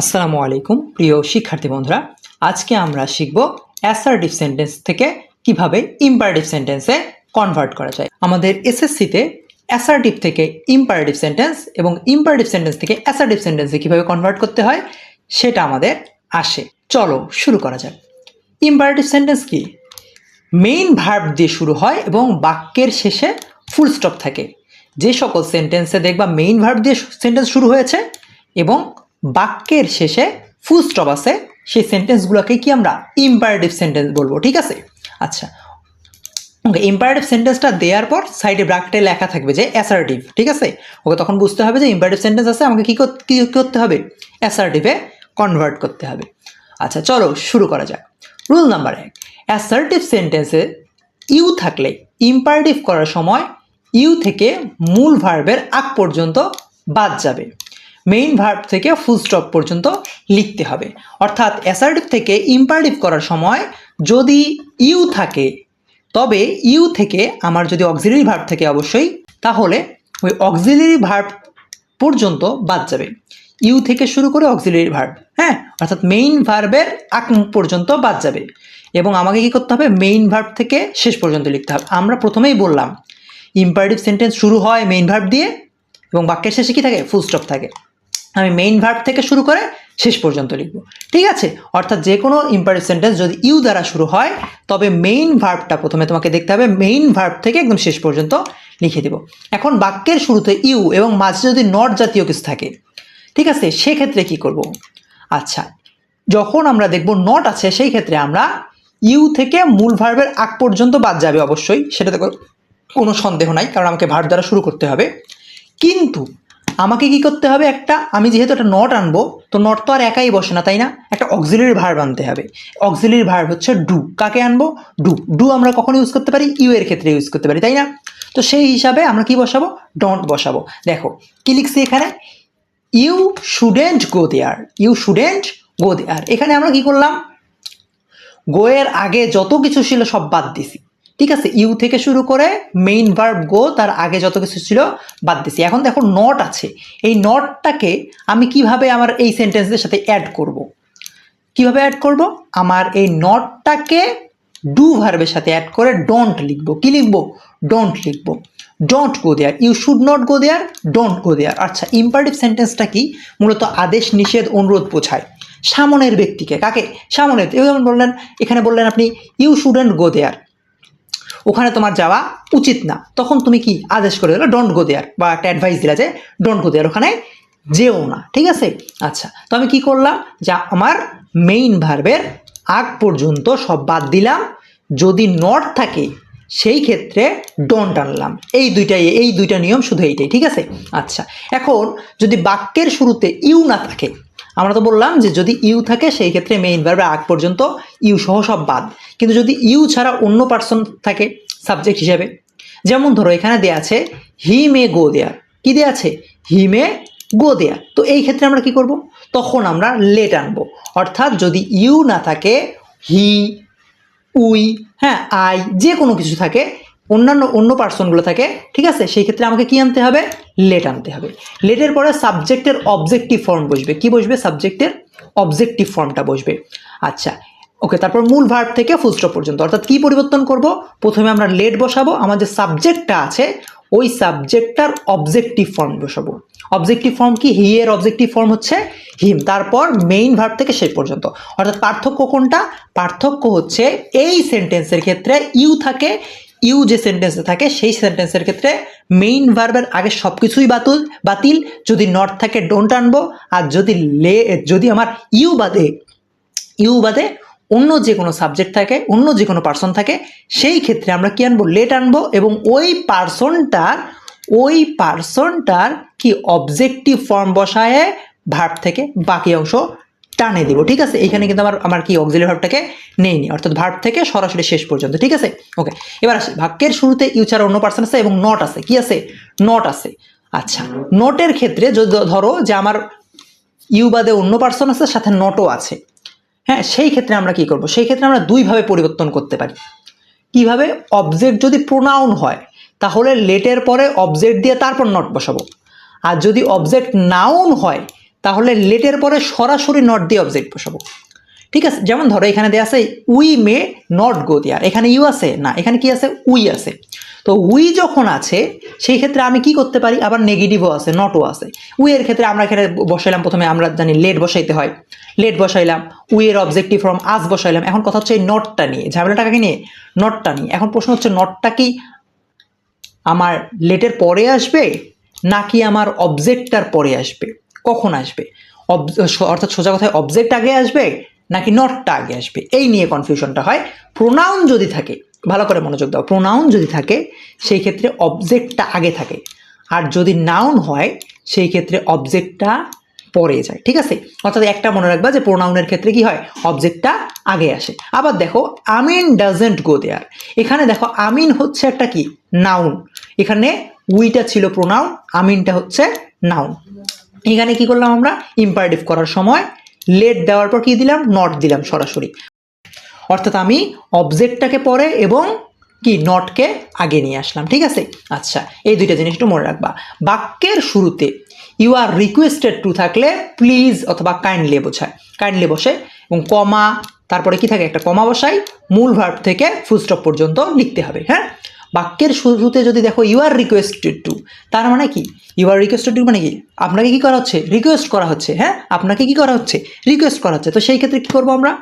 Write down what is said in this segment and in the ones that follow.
আসসালামু আলাইকুম, প্রিয় শিক্ষার্থী বন্ধুরা। আজকে আমরা শিখব অ্যাসার্টিভ সেন্টেন্স থেকে কীভাবে ইম্পারেটিভ সেন্টেন্সে কনভার্ট করা যায়। আমাদের এসএসসিতে অ্যাসার্টিভ থেকে ইম্পারেটিভ সেন্টেন্স এবং ইম্পারেটিভ সেন্টেন্স থেকে অ্যাসার্টিভ সেন্টেন্সে কীভাবে কনভার্ট করতে হয়, সেটা আমাদের আসে। চলো শুরু করা যাক। ইম্পারেটিভ সেন্টেন্স কি? মেইন ভার্ব দিয়ে শুরু হয় এবং বাক্যের শেষে ফুল স্টপ থাকে। যে সকল সেন্টেন্সে দেখবা মেইন ভার্ব দিয়ে সেন্টেন্স শুরু হয়েছে এবং বাক্যের শেষে ফুল স্টপ আছে, সেই সেন্টেন্সগুলোকে কি আমরা ইম্পারেটিভ সেন্টেন্স বলব, ঠিক আছে? আচ্ছা ওকে ইম্পারেটিভ সেন্টেন্সটা দেওয়ার পর সাইডে ব্রাকেটে লেখা থাকবে যে অ্যাসার্টিভ ঠিক আছে? ওকে, তখন বুঝতে হবে যে ইম্পারেটিভ সেন্টেন্স আছে, আমাকে কী কর- কী করতে হবে? অ্যাসার্টিভে কনভার্ট করতে হবে। আচ্ছা চলো শুরু করা যাক। রুল নাম্বার এক অ্যাসার্টিভ সেন্টেন্সে ইউ থাকলে ইম্পারেটিভ করার সময় ইউ থেকে মূল ভার্বের আগ পর্যন্ত বাদ যাবে। মেইন ভার্ব থেকে ফুল স্টপ পর্যন্ত লিখতে হবে। অর্থাৎ অ্যাসার্টিভ থেকে ইম্পারেটিভ করার সময় যদি ইউ থাকে, তবে ইউ থেকে আমার যদি অক্সিলারি ভার্ব থেকে অবশ্যই, তাহলে ওই অক্সিলারি ভার্ব পর্যন্ত বাদ যাবে। ইউ থেকে শুরু করে অক্সিলারি ভার্ব হ্যাঁ? অর্থাৎ মেইন ভার্বের আগ পর্যন্ত বাদ যাবে। এবং আমাকে কি করতে হবে? মেইন ভার্ব থেকে শেষ পর্যন্ত লিখতে হবে। আমরা প্রথমেই বললাম ইম্পারেটিভ সেন্টেন্স শুরু হয় মেইন ভার্ব দিয়ে, এবং বাক্যের শেষে কি থাকে? ফুল স্টপ থাকে। আমি মেইন ভার্ব থেকে শুরু করে শেষ পর্যন্ত লিখব। ঠিক আছে? অর্থাৎ যে কোনো ইম্পারেটিভ সেন্টেন্স যদি ইউ দ্বারা শুরু হয়, তবে মেইন ভার্বটা প্রথমে তোমাকে দেখতে হবে। মেইন ভার্ব থেকে একদম শেষ পর্যন্ত লিখে দেব। এখন বাক্যের শুরুতে ইউ এবং মাঝে যদি নট জাতীয় কিছু থাকে, ঠিক আছে? সেক্ষেত্রে কি করব? আচ্ছা যখন আমরা দেখব নট আছে সেই ক্ষেত্রে আমরা ইউ থেকে মূল ভার্বের আগ পর্যন্ত বাদ যাবে অবশ্যই। সেটাতে কোনো সন্দেহ নাই, কারণ আমাকে ভার্ব দ্বারা শুরু করতে হবে। কিন্তু আমাকে কি করতে হবে একটা, আমি যেহেতু একটা নট আনব, তো নট তো আর একাই বসে না, তাই না? একটা অক্সিলারি ভার্ব আনতে হবে। অক্সিলারি ভার্ব হচ্ছে ডু কাকে আনব? ডু ডু আমরা কখন ইউজ করতে পারি? ইউ এর ক্ষেত্রে ইউজ করতে পারি, তাই না? তো সেই হিসাবে আমরা কি বসাবো? ডন্ট বসাবো। দেখো, কি লিখছি এখানে? You shouldn't go there you shouldn't go there এখানে আমরা কি করলাম? গোয়ের আগে যত কিছু ছিল সব বাদ দিছি। ঠিক আছে, ইউ থেকে শুরু করে মেইন ভার্ব গো তার আগে যত কিছু ছিল বাদ দিছি। এখন দেখো নট আছে। এই নটটাকে আমি কীভাবে আমার এই সেন্টেন্সের সাথে অ্যাড করব। কীভাবে অ্যাড করব? আমার এই নটটাকে ডু ভার্বের সাথে অ্যাড করে ডোন্ট লিখব। কি লিখব? ডোন্ট লিখব। Don't go there you should not go there don't go there আচ্ছা ইম্পারেটিভ সেন্টেন্সটা কি? মূলত আদেশ, নিষেধ, অনুরোধ বোঝায়। সামনের ব্যক্তিকে, কাকে? সামনের যেমন বললেন, এখানে বললেন আপনি ইউ শুডেন্ট গো দেয়ার ওখানে তোমার যাওয়া উচিত না। তখন তুমি কি আদেশ করে দিলে ডোন্ট গো দেয়ার বা একটা অ্যাডভাইস দিলা যে ডোন্ট গো দেয়ার ওখানে যেও না। ঠিক আছে? আচ্ছা তো আমি কি করলাম? যা আমার মেইন ভার্বের আগ পর্যন্ত সব বাদ দিলাম। যদি নট থাকে, সেই ক্ষেত্রে ডোন্ট আনলাম। এই দুইটাই, এই দুইটা নিয়ম শুধু এইটাই, ঠিক আছে? আচ্ছা এখন যদি বাক্যের শুরুতে ইউ না থাকে আমরা তো বললাম যে যদি ইউ থাকে, সেই ক্ষেত্রে মেইন ভার্বের আগ পর্যন্ত ইউ সহ সব বাদ। কিন্তু যদি ইউ ছাড়া অন্য পার্সন থাকে সাবজেক্ট হিসেবে, যেমন ধরো এখানে দেয়া আছে, হি মে গো দেয়ার কি দেয়া আছে? হি মে গো দেয়ার তো এই ক্ষেত্রে আমরা কি করব? তখন আমরা লেট আনব। অর্থাৎ যদি ইউ না থাকে, হি, উই হ্যাঁ আই, যে কোনো কিছু থাকে অন্যান্য অন্য পার্সনগুলো থাকে, ঠিক আছে? সেই ক্ষেত্রে আমাকে কি আনতে হবে? লেট আনতে হবে। লেটের পরে সাবজেক্টের অবজেক্টিভ ফর্ম বসবে। কি বসবে? সাবজেক্টের অবজেক্টিভ ফর্মটা বসবে। আচ্ছা ওকে তারপর মূল ভার্ব থেকে ফুলস্টপ পর্যন্ত। অর্থাৎ কি পরিবর্তন করব? প্রথমে আমরা লেট বসাবো। আমার যে সাবজেক্টটা আছে, ওই সাবজেক্টটার অবজেক্টিভ ফর্ম বসাবো। অবজেক্টিভ ফর্ম কি? হি এর অবজেক্টিভ ফর্ম হচ্ছে হিম তারপর মেইন ভার্ব থেকে শেষ পর্যন্ত। অর্থাৎ পার্থক্য কোনটা? পার্থক্য হচ্ছে এই সেন্টেন্সের ক্ষেত্রে ইউ থাকে ইউ যে সেন্টেন্সে থাকে, সেই সেন্টেন্সের ক্ষেত্রে মেইন ভার্বের আগে সব কিছুই বাতুল, বাতিল। যদি নট থাকে ডোন্ট আনব। আর যদি লে যদি আমার ইউ বাদে ইউ বাদে অন্য যে কোনো সাবজেক্ট থাকে, অন্য যে কোনো পার্সন থাকে, সেই ক্ষেত্রে আমরা কি আনব? লেট আনব। এবং ওই পার্সনটার ওই পার্সনটার কি অবজেক্টিভ ফর্ম বসায় ভার্ব থেকে বাকি অংশ টানে দিব, ঠিক আছে? এখানে কিন্তু আমার আমার কি অক্সিলারি ভার্বটাকে নেইনি অর্থাৎ ভার্ব থেকে সরাসরি শেষ পর্যন্ত, ঠিক আছে? ওকে এবার আসি, বাক্যের শুরুতে ইউ ছাড়া অন্য পার্সন আছে এবং নট আছে, কি আছে? নট আছে। আচ্ছা নোটের ক্ষেত্রে যদি ধরো যে আমার ইউ বাদে অন্য পার্সন আছে, সাথে নটও আছে। হ্যাঁ সেই ক্ষেত্রে আমরা কি করব? সেই ক্ষেত্রে আমরা দুইভাবে পরিবর্তন করতে পারি। কীভাবে? অবজেক্ট যদি প্রোনাউন হয়, তাহলে লেটের পরে অবজেক্ট দিয়ে তারপর নট বসাবো। আর যদি অবজেক্ট নাউন হয় তাহলে লেটের পরে সরাসরি নট দিয়ে অবজেক্ট বসাবো। ঠিক আছে? যেমন ধরো এখানে দেওয়া আছে we may not go there এখানে ইউ আছে? না। এখানে কি আছে? উই আছে। তো উই যখন আছে, সেই ক্ষেত্রে আমি কি করতে পারি? আবার নেগেটিভও আছে নটও আছে। উই এর ক্ষেত্রে আমরা এখানে বসাইলাম, প্রথমে আমরা জানি লেট বসাইতে হয়। লেট বসাইলাম উই এর অবজেক্টিভ ফ্রম আস বসাইলাম। এখন কথা হচ্ছে এই নটটা নিয়ে। ঝামেলাটাকে নিয়ে? নটটা নিয়ে। এখন প্রশ্ন হচ্ছে নটটা কি আমার লেটের পরে আসবে, নাকি আমার অবজেক্টটার পরে আসবে? কখন আসবে? অর্থাৎ সোজা কথায় অবজেক্ট আগে আসবে নাকি নটটা আগে আসবে? এই নিয়ে কনফিউশনটা হয়। প্রোনাউন যদি থাকে, ভালো করে মনোযোগ দাও প্রোনাউন যদি থাকে, সেই ক্ষেত্রে অবজেক্টটা আগে থাকে। আর যদি নাউন হয়, সেই ক্ষেত্রে অবজেক্টটা পরে যায়। ঠিক আছে? অর্থাৎ একটা মনে রাখবা যে প্রোনাউনের ক্ষেত্রে কি হয়? অবজেক্টটা আগে আসে। আবার দেখো আমিন ডাজেন্ট গো দেয়ার এখানে দেখো আমিন হচ্ছে একটা কি? নাউন এখানে উইটা ছিল প্রোনাউন আমিনটা হচ্ছে নাউন এখানে কি করলাম আমরা? ইম্পারেটিভ করার সময় লেট দেওয়ার পর কি দিলাম? নট দিলাম সরাসরি। অর্থাৎ আমি অবজেক্টটাকে পরে এবং কি? নটকে আগে নিয়ে আসলাম, ঠিক আছে? আচ্ছা এই দুইটা জিনিস একটু মনে রাখবা। বাক্যের শুরুতে ইউ আর রিকোয়েস্টেড টু থাকলে প্লিজ অথবা কাইন্ডলি বোঝায়। কাইন্ডলি বসে এবং কমা তারপরে কি থাকে? একটা কমা বসাই, মূল ভার্ব থেকে ফুল স্টপ পর্যন্ত লিখতে হবে হ্যাঁ? বাক্যের শুরুতে যদি দেখো ইউ আর রিকোয়েস্টেড টু তার মানে কি? ইউ আর রিকোয়েস্টেড টু মানে কি? আপনাকে কি করা হচ্ছে? রিকোয়েস্ট করা হচ্ছে হ্যাঁ? আপনাকে কি করা হচ্ছে? রিকোয়েস্ট করা হচ্ছে। তো সেই ক্ষেত্রে কি করব আমরা?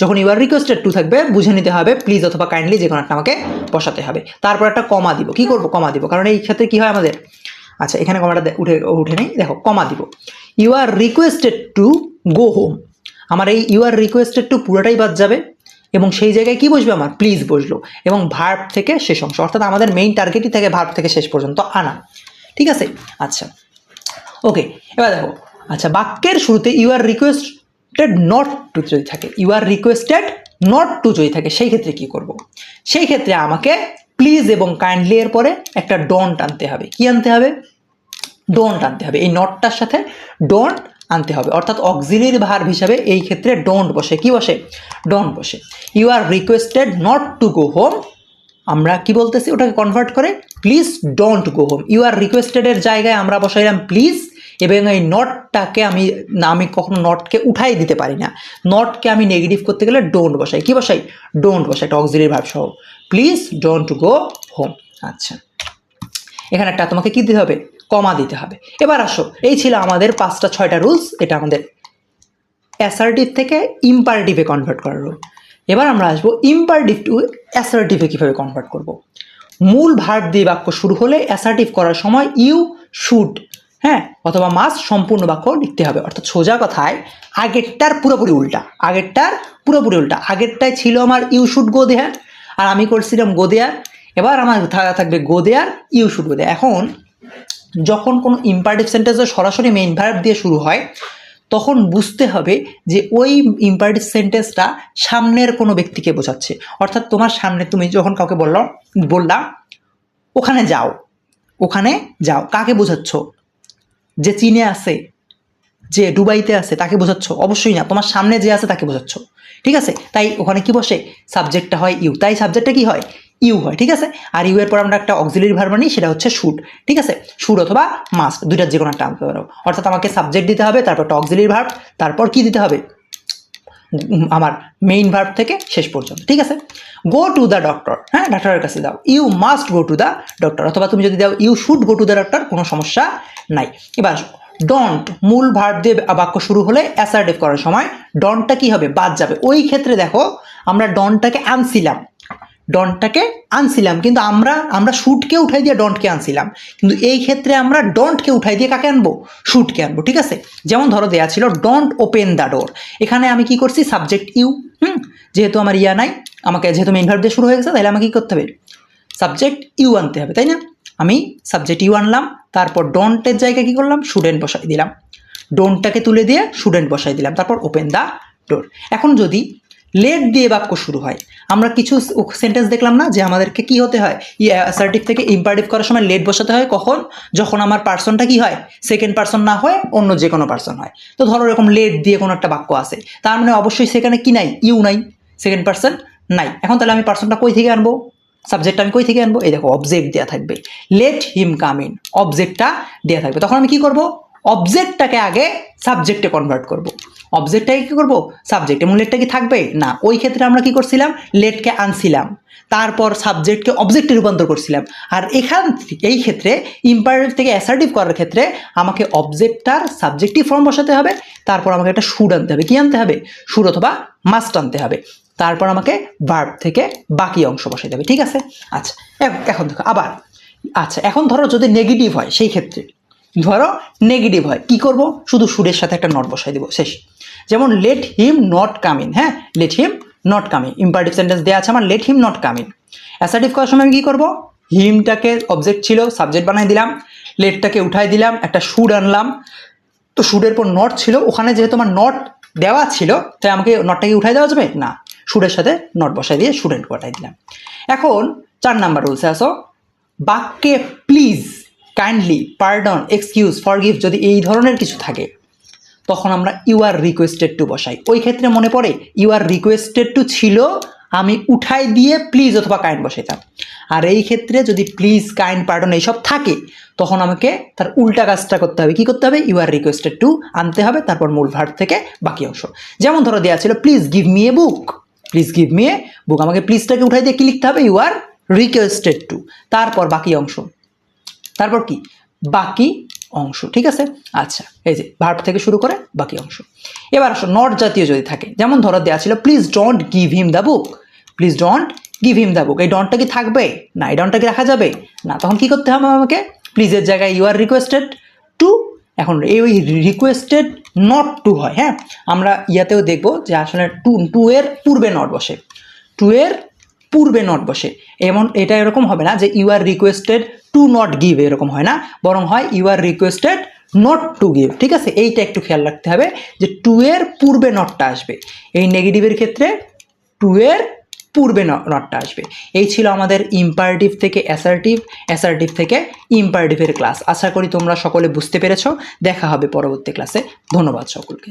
যখন ইউ আর রিকোয়েস্টেড টু থাকবে, বুঝে নিতে হবে প্লিজ অথবা কাইন্ডলি যে কোনো একটা আমাকে বসাতে হবে। তারপর একটা কমা দিব। কি করব? কমা দিব। কারণ এই ক্ষেত্রে কি হয় আমাদের? আচ্ছা এখানে কমাটা উঠে উঠে নেই। দেখো কমা দিব। You are requested to go home আমার এই ইউ আর রিকোয়েস্টেড টু পুরোটাই বাদ যাবে। এবং সেই জায়গায় কি বসবে আমার? প্লিজ বসল। এবং ভার্ব থেকে শেষ অংশ, অর্থাৎ আমাদের মেইন টার্গেটই থাকে ভার্ব থেকে শেষ পর্যন্ত আনা। ঠিক আছে? আচ্ছা। ওকে এবার দেখো। আচ্ছা বাক্যের শুরুতে you are requested not to যদি থাকে you are requested not to যদি থাকে, সেই ক্ষেত্রে কি করব? সেই ক্ষেত্রে আমাকে প্লিজ এবং কাইন্ডলি এর পরে একটা ডন্ট আনতে হবে। কি আনতে হবে? ডোন্ট আনতে হবে। এই নটটার সাথে ডোন্ট আনতে হবে। অর্থাৎ অক্সিলিয়ারি ভার্ব হিসাবে এই ক্ষেত্রে ডোন্ট বসে। কি বসে? ডোন্ট বসে। You are requested not to go home আমরা কি বলতেছি? ওটাকে কনভার্ট করে please don't go home you are রিকোয়েস্টেডের জায়গায় আমরা বসাইলাম প্লিজ এবং এই নটটাকে আমি আমি কখনো নটকে উঠাই দিতে পারি না। নটকে আমি নেগেটিভ করতে গেলে ডোন্ট বসাই। কি বসাই? ডোন্ট বসাই, একটা অক্সিলিয়ারি ভার্ব সহ। প্লিজ ডোন্ট গো হোম আচ্ছা। এখানে একটা তোমাকে কি দিতে হবে? কমা দিতে হবে। এবার আসো, এই ছিল আমাদের পাঁচটা, ছয়টা রুলস এটা আমাদের অ্যাসার্টিভ থেকে ইম্পারেটিভে কনভার্ট করার রুল এবার আমরা আসব ইম্পারেটিভ টু অ্যাসার্টিভে কীভাবে কনভার্ট করব। মূল ভার্ব দিয়ে বাক্য শুরু হলে অ্যাসার্টিভ করার সময় ইউ শুড হ্যাঁ অথবা মাস সম্পূর্ণ বাক্য লিখতে হবে। অর্থাৎ সোজা কথায় আগেরটার পুরোপুরি উল্টা, আগেরটার পুরোপুরি উল্টা। আগেরটায় ছিল আমার ইউ শুড গো দেয়ার আর আমি করছিলাম গো দেয়ার এবার আমার থাকবে গো দেয়ার ইউ শুড গো দেয়ার এখন যখন কোনো ইম্পারেটিভ সেন্টেন্সে সরাসরি মেইন ভার্ব দিয়ে শুরু হয়, তখন বুঝতে হবে যে ওই ইম্পারেটিভ সেন্টেন্সটা সামনের কোনো ব্যক্তিকে বোঝাচ্ছে। অর্থাৎ তোমার সামনে তুমি যখন কাউকে বলল বললাম বললা, ওখানে যাও ওখানে যাও। কাকে বোঝাচ্ছ? যে চীনে আছে, যে দুবাইতে আছে, তাকে বোঝাচ্ছ? অবশ্যই না, তোমার সামনে যে আছে তাকে বোঝাচ্ছ। ঠিক আছে? তাই ওখানে কি বসে? সাবজেক্টটা হয় ইউ তাই সাবজেক্টটা কি হয়? ইউ হয়, ঠিক আছে? আর ইউ এর পর আমরা একটা অক্সিলারি ভার্ব আনি, সেটা হচ্ছে শুড ঠিক আছে? শুড অথবা মাস্ট দুইটার যে কোনো একটা আনতে পারো। অর্থাৎ আমাকে সাবজেক্ট দিতে হবে, তারপর একটা অক্সিলারি ভার্ব তারপর কি দিতে হবে? আমার মেইন ভার্ব থেকে শেষ পর্যন্ত, ঠিক আছে? গো টু দ্য ডক্টর হ্যাঁ ডাক্তারের কাছে দাও। You must go to the doctor অথবা তুমি যদি দাও you should go to the doctor কোনো সমস্যা নাই। এবার ডন্ট মূল ভার্ব দিয়ে বাক্য শুরু হলে অ্যাসার্টিভ করার সময় ডনটা কি হবে? বাদ যাবে। ওই ক্ষেত্রে দেখো, আমরা ডনটাকে আনছিলাম। ডনটাকে আনছিলাম। কিন্তু আমরা আমরা শুটকে উঠাই দিয়ে ডন্টকে আনছিলাম। কিন্তু এই ক্ষেত্রে আমরা ডন্টকে উঠাই দিয়ে কাকে আনব? শুটকে আনব, ঠিক আছে? যেমন ধরো দেয়া ছিল ডন্ট ওপেন দ্য ডোর এখানে আমি কি করছি? Subject you hmm? যেহেতু আমার ইয়া নাই, আমাকে যেহেতু মেইন ভার্ব দিয়ে শুরু হয়ে গেছে, তাহলে আমাকে কী করতে হবে? সাবজেক্ট ইউ আনতে হবে, তাই না? আমি সাবজেক্ট ইউ আনলাম, তারপর ডন্টের জায়গায় কী করলাম? স্টুডেন্ট বসাই দিলাম। ডোনটাকে তুলে দিয়ে স্টুডেন্ট বসাই দিলাম, তারপর ওপেন দ্য ডোর এখন যদি লেট দিয়ে বাক্য শুরু হয় আমরা কিছু সেন্টেন্স দেখলাম না যে আমাদেরকে কি হতে হয়? অ্যাসার্টিভ থেকে ইম্পারেটিভ করার সময় লেট বসাতে হয় কখন? যখন আমার পার্সনটা কি হয়? সেকেন্ড পার্সন না হয়, অন্য যে কোনো পার্সন হয়। তো ধরো এরকম লেট দিয়ে কোনো একটা বাক্য আছে। তার মানে অবশ্যই সেখানে কি নাই? ইউ নাই। সেকেন্ড পার্সন নাই। এখন তাহলে আমি পার্সনটা কই থেকে আনব? সাবজেক্ট আমি কই থেকে আনব? এই দেখো অবজেক্ট দেওয়া থাকবে। লেট হিম কাম ইন অবজেক্টটা দেওয়া থাকবে। তখন আমি কি করব? অবজেক্টটাকে আগে সাবজেক্টে কনভার্ট করব। অবজেক্টটাকে কী করব? সাবজেক্টে এবং লেটটা কি থাকবে? না। ওই ক্ষেত্রে আমরা কি করছিলাম? লেটকে আনছিলাম। তারপর সাবজেক্টকে অবজেক্টে রূপান্তর করছিলাম। আর এখান এই ক্ষেত্রে ইম্পারেটিভ থেকে অ্যাসার্টিভ করার ক্ষেত্রে আমাকে অবজেক্টটার সাবজেক্টিভ ফর্ম বসাতে হবে। তারপর আমাকে একটা সুর আনতে হবে। কি আনতে হবে? সুর অথবা মাস্ট আনতে হবে। তারপর আমাকে ভার্ব থেকে বাকি অংশ বসাতে হবে। ঠিক আছে? আচ্ছা এখন দেখো, আবার। আচ্ছা এখন ধরো যদি নেগেটিভ হয় সেই ক্ষেত্রে। ধরো নেগেটিভ হয়। কি করব? শুধু সুরের সাথে একটা নট বসাই দেবো, শেষ। যেমন let him not come in হ্যাঁ? Let him not come imperative sentence দেওয়া আছে আমার let him not come in assertive করার সময় আমি কী করব? হিমটাকে অবজেক্ট ছিল সাবজেক্ট বানাই দিলাম লেটটাকে উঠাই দিলাম, একটা সুর আনলাম। তো সুরের পর নট ছিল, ওখানে যেহেতু আমার নট দেওয়া ছিল, তাই আমাকে নটটাকে উঠাই দেওয়া যাবে? না। সুরের সাথে নট বসাই দিয়ে সুরের কটাই দিলাম। এখন, চার নাম্বার রুলসে আসো। বাক্যে please kindly pardon excuse forgive যদি এই ধরনের কিছু থাকে, তখন আমরা ইউ আর রিকোয়েস্টেড টু বসাই। ওই ক্ষেত্রে মনে পড়ে ইউ আর রিকোয়েস্টেড টু ছিল, আমি উঠাই দিয়ে প্লিজ অথবা কাইন্ড বসাইতাম। আর এই ক্ষেত্রে যদি প্লিজ কাইন্ড পার্ডন এইসব থাকে, তখন আমাকে তার উল্টা কাজটা করতে হবে। কি করতে হবে? ইউ আর রিকোয়েস্টেড টু আনতে হবে, তারপর মূল ভার্ব থেকে বাকি অংশ। যেমন ধরো দেওয়া ছিল please give me a book please give me a book আমাকে প্লিজটাকে উঠাই দিয়ে কি লিখতে হবে? ইউ আর রিকোয়েস্টেড টু তারপর বাকি অংশ। তারপর কি? বাকি অংশ, ঠিক আছে? আচ্ছা এই যে ভার্ব থেকে শুরু করে বাকি অংশ। এবার আসো নট জাতীয় যদি থাকে, যেমন ধরো দেওয়া ছিল please don't give him the book please don't give him the book এই ডনটা কি থাকবে? না, এই ডনটা কি রাখা যাবে? না, তখন কি করতে হবে আমাকে? প্লিজের জায়গায় ইউ আর রিকোয়েস্টেড টু এখন এই ওই রিকোয়েস্টেড নট টু হয় হ্যাঁ? আমরা ইয়াতেও দেখব যে আসলে টু টু এর পূর্বে নট বসে। টু এর পূর্বে নট বসে। এমন, এটা এরকম হবে না যে you are requested to not give এরকম হয় না। বরং হয় you are requested not to give ঠিক আছে? এইটা একটু খেয়াল রাখতে হবে যে টু এর পূর্বে নটটা আসবে। এই নেগেটিভের ক্ষেত্রে টু এর পূর্বে নটটা আসবে। এই ছিল আমাদের ইম্পারেটিভ থেকে অ্যাসার্টিভ অ্যাসার্টিভ থেকে ইম্পারেটিভের ক্লাস আশা করি তোমরা সকলে বুঝতে পেরেছ। দেখা হবে পরবর্তী ক্লাসে ধন্যবাদ সকলকে।